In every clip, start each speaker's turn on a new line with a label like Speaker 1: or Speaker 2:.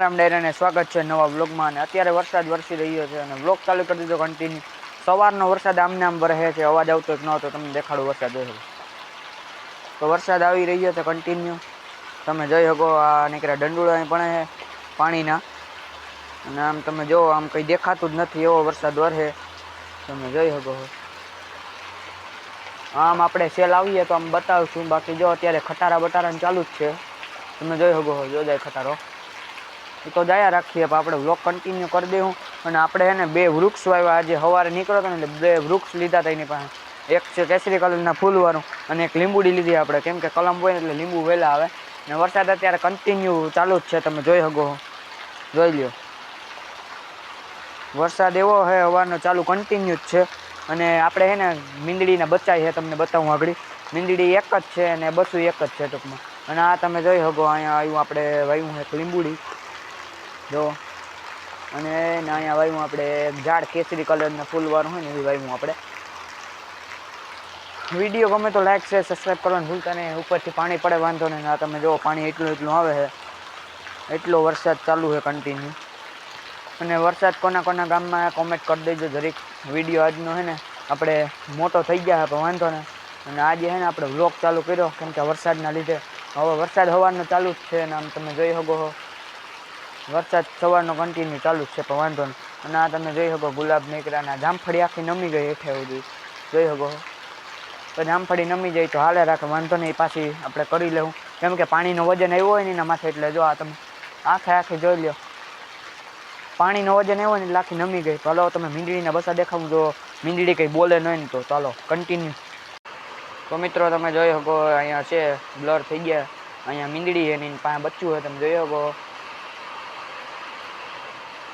Speaker 1: રામ ડાયરાને સ્વાગત છે નવા વ્લોગમાં અને અત્યારે વરસાદ વરસી રહ્યો છે અને વ્લોગ ચાલુ કરી દીધો કન્ટિન્યુ સવારનો વરસાદ આમને આમ રહે છે, અવાજ આવતો જ ન હતો, તમને દેખાડું વરસાદ હોય તો વરસાદ આવી રહ્યો છે કન્ટિન્યુ તમે જોઈ શકો આ નીકળ્યા દંડુળા અહીં પણ છે પાણીના. અને આમ તમે જો, આમ કંઈ દેખાતું જ નથી એવો વરસાદ વરસે. તમે જોઈ શકો આમ આપણે સેલ આવીએ તો આમ બતાવશું. બાકી જો અત્યારે ખટારા બટારાને ચાલુ જ છે. તમે જોઈ શકો છો જો જાય ખટારો. તો દયા રાખીએ, પણ આપણે વ્લોગ કન્ટિન્યુ કરી દઉં અને આપણે હે ને બે વૃક્ષ વાવ્યા. આજે સવારે નીકળ્યો હતો ને એટલે બે વૃક્ષ લીધા હતા એની પાસે. એક છે કેસરી કલરના ફૂલવાળું અને એક લીંબુડી લીધી આપણે. કેમ કે કલમ હોય એટલે લીંબુ વહેલા આવે. ને વરસાદ અત્યારે કન્ટિન્યુ ચાલુ જ છે. તમે જોઈ શકો જોઈ લ્યો. વરસાદ એવો છે હવાનો ચાલુ કન્ટિન્યુ જ છે. અને આપણે છે ને મીંદડીને બચાવી છે તમને બતાવું આગળ. મીંદડી એક જ છે અને બસું એક જ છે ટૂંકમાં. અને આ તમે જોઈ શકો, અહીંયા આવ્યું આપણે વાવ્યું છે લીંબુડી. જો. અને અહીંયા વાવ્યું આપણે ઝાડ કેસરી કલરના ફૂલવાળું હોય ને એવી વાવ્યું આપણે. વીડિયો ગમે તો લાઈક છે સબસ્ક્રાઈબ કરવાનું ભૂલતા નહીં. ઉપરથી પાણી પડે, વાંધો નહીં. આ તમે જો પાણી એટલું એટલું આવે છે. એટલો વરસાદ ચાલુ છે કન્ટિન્યુ અને વરસાદ કોના કોના ગામમાં કોમેન્ટ કરી દેજો. જરીક વીડિયો આજનો છે ને, આપણે મોટો થઈ ગયા પણ વાંધો ને અને આજે છે ને, આપણે વ્લોગ ચાલુ કર્યો, કેમ કે વરસાદના લીધે. હવે વરસાદ હવાનું ચાલુ જ છે અને આમ તમે જોઈ શકો છો. વરસાદ સવારનો કન્ટિન્યુ ચાલુ જ છે, પણ વાંધો નહીં. અને આ તમે જોઈ શકો ગુલાબ નીકળ્યા જામફળી આખી નમી ગઈ હેઠે સુધી. જોઈ શકો. તો જામફળી નમી જાય તો હાલે રાખે, વાંધો નહીં, પાછી આપણે કરી લેવું કેમ કે પાણીનો વજન આવ્યો હોય ને એના માથે, એટલે જો આ તમે આખે આખે જોઈ લ્યો પાણીનો વજન આવ્યો ને આખી નમી ગઈ. તો હલો તમે મીંડળીના બસા દેખાવું, જો મીંડળી કંઈ બોલે નહીં તો ચાલો કન્ટિન્યુ તો મિત્રો, તમે જોઈ શકો, અહીંયા છે બ્લર થઈ ગયા. અહીંયા મીંદડી એની પાસે બચ્ચું હોય, તમે જોઈ શકો.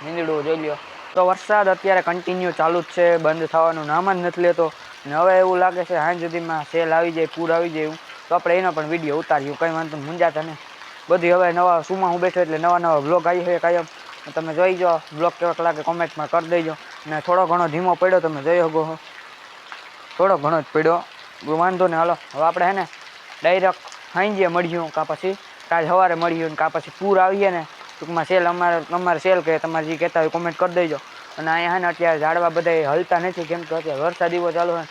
Speaker 1: મીંદડું જોઈ લ્યો. તો વરસાદ અત્યારે કન્ટિન્યુ ચાલુ જ છે બંધ થવાનું નામ જ નથી લેતો. ને હવે એવું લાગે છે હાંજ સુધીમાં સેલ આવી જાય પૂર આવી જાય એવું. તો આપણે એનો પણ વીડિયો ઉતાર્યું કંઈ વાંધો નહીં, ને બધી હવે નવા સુમાં હું બેઠો એટલે નવા નવા બ્લોગ આવી છે કાયમ. તમે જોઈ જાઓ બ્લોગ કેવાક લાગે કોમેન્ટમાં કરી દેજો. ને થોડો ઘણો ધીમો પડ્યો તમે જોઈ શકો થોડો ઘણો જ પડ્યો. વાંધો ને હાલો. હવે આપણે હે ને ડાયરેક્ટ સાંજે મળ્યું કાં પછી કાલ સવારે મળ્યું ને કાં પછી પૂર આવીએ ને ટૂંકમાં સેલ અમારે અમારે સેલ કે તમારે જે કહેતા હોય કોમેન્ટ કરી દેજો. અને અહીંયા ને અત્યારે ઝાડવા બધા હલતા નથી, કેમ કે અત્યારે વરસાદ એવો ચાલુ હોય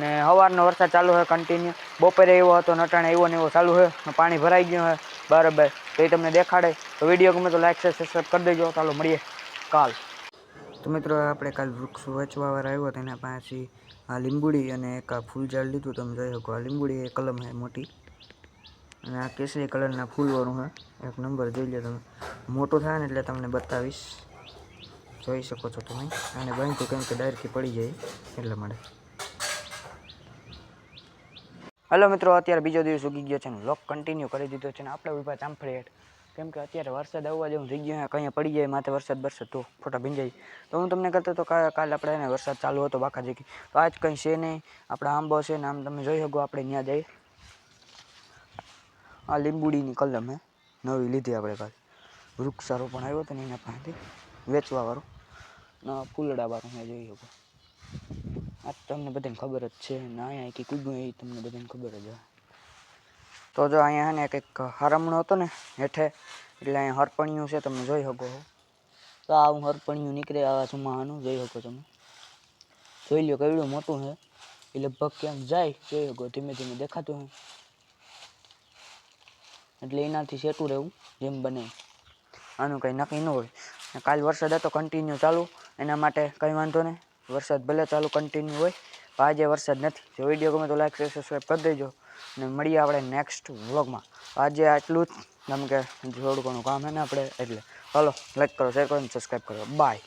Speaker 1: ને સવારનો વરસાદ ચાલુ હોય કન્ટિન્યુ બપોરે એવો હતો નટાણે એવો ને એવો ચાલુ હોય પાણી ભરાઈ ગયું હોય બરાબર. તો એ તમને દેખાડે. તો વીડિયો ગમે તો લાઈક છે સબસ્ક્રાઈબ કરી દેજો. ચાલો મળીએ કાલ. તો મિત્રો, આપણે કાલ વૃક્ષ વેચવા વાળા આવ્યો તેના પાછી આ લીંબુડી અને એક આ ફૂલ ઝાડ લીધું તમે જોઈ શકો. આ લીંબુડી એ કલમ છે મોટી. અને આ કેસરી કલરના ફૂલવાળું હે. એક નંબર જોઈ લો તમે. મોટું થાય ને એટલે તમને બતાવીશ. જોઈ શકો છો તમે. અને બાંધતું કેમ કે ડાયરેક્ટથી પડી જાય એટલા માટે. હલો મિત્રો, અત્યારે બીજો દિવસ ઉગી ગયો છે લોક કન્ટિન્યુ કરી દીધો છે ને આપણે ઊભા ચાંફળી હેઠ. કેમ કે અત્યારે વરસાદ આવવા જેવું થઈ ગયો કંઈ પડી જાય, માથે વરસાદ બરસાદ તો ફોટા ભીંજાય. તો હું તમને કહેતો હતો કાલે આપણે એને વરસાદ ચાલુ હતો બાકા જગી તો આજ કંઈ છે નહીં, આપણે આંબો છે ને આમ તમે જોઈ શકો, આપણે ત્યાં જઈએ. આ લીંબુડીની કલમ હે નવી લીધી આપણે કાલે. વૃક્ષારોપણ આવ્યો હતો ને એના પાસેથી. વેચવાવાળું. ના ફૂલડાવાળું મેં જોઈ શકો આ તમને બધાને ખબર જ છે. ને અહીંયા કે કૂગ્યું એ તમને બધાને ખબર જ હોય. તો જો અહીંયા ને કંઈક હરમણો હતો ને હેઠે, એટલે અહીંયા હરપણિયું છે, તમે જોઈ શકો છો. તો આવું હરપણિયું નીકળે આવા સુમાનું, જોઈ શકો તમે. જોઈ લ્યો કેવડું મોટું છે. એ લગભગ ક્યાંક જાય, જોઈ શકો. ધીમે ધીમે દેખાતું હોય. એટલે એનાથી સેટું રહેવું, જેમ બને. આનું કંઈ નક્કી ન હોય. કાલ વરસાદ હતો કન્ટિન્યુ ચાલુ. એના માટે કંઈ વાંધો નહીં. વરસાદ ભલે ચાલુ કન્ટિન્યુ હોય, પણ આજે વરસાદ નથી. જો વીડિયો ગમે તો લાઈક શેર સબસ્ક્રાઈબ કરી દેજો. અને મળીએ આપણે નેક્સ્ટ વ્લોગમાં આજે આટલું જ. કેમ કે થોડું કામ છે ને આપણે, એટલે. ચાલો લાઈક કરો શેર કરો, અને સબસ્ક્રાઈબ કરો. બાય